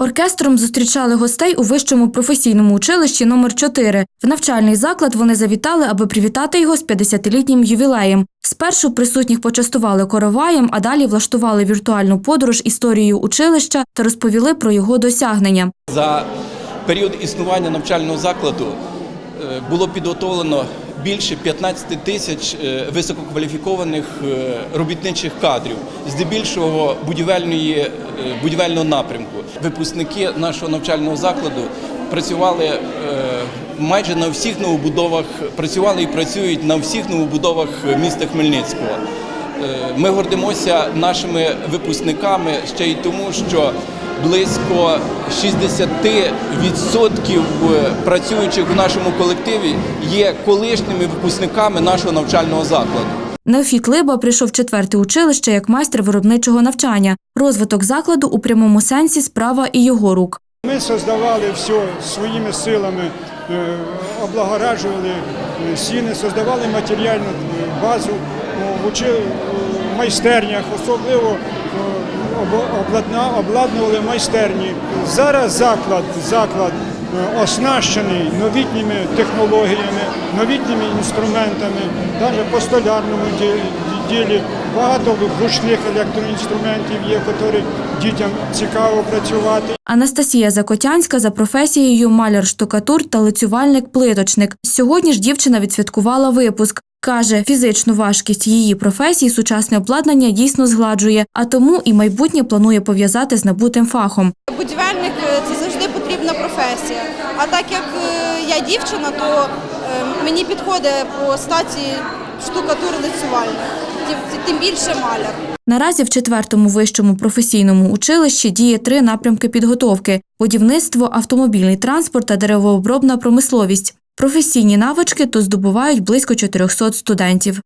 Оркестром зустрічали гостей у вищому професійному училищі номер 4 В навчальний заклад вони завітали, аби привітати його з 50-літнім ювілеєм. Спершу присутніх почастували короваєм, а далі влаштували віртуальну подорож історією училища та розповіли про його досягнення. За період існування навчального закладу е, було підготовлено більше 15 тисяч е, висококваліфікованих е, робітничих кадрів, здебільшого будівельної, е, будівельного напрямку. Випускники нашого навчального закладу працювали майже на всіх новобудовах, працювали і працюють на всіх новобудовах міста Хмельницького. Ми гордимося нашими випускниками ще й тому, що близько 60% працюючих у нашому колективі є колишніми випускниками нашого навчального закладу. Неофіт Либа прийшов в четверте училище як майстер виробничого навчання. Розвиток закладу у прямому сенсі справа і його рук. Ми создавали все своїми силами, е, облагоражували е, сіни, создавали матеріальну е, базу е, в майстернях, особливо е, обладнували майстерні. Зараз заклад, заклад е, оснащений новітніми технологіями, новітніми інструментами, навіть по столярному ділі. Багато ручних електроінструментів є, які дітям цікаво працювати. Анастасія Закотянська за професією маляр-штукатур та лицювальник-плиточник. Сьогодні ж дівчина відсвяткувала випуск. Каже, фізичну важкість її професії сучасне обладнання дійсно згладжує, а тому і майбутнє планує пов'язати з набутим фахом. Будівельник е, це завжди потрібна професія. А так як е, я дівчина, то е, мені підходить по статі штукатур лицювальник, тим більше маляр. Наразі в четвертому вищому професійному училищі діє три напрямки підготовки: будівництво, автомобільний транспорт та деревообробна промисловість. Професійні навички тут здобувають близько 400 студентів.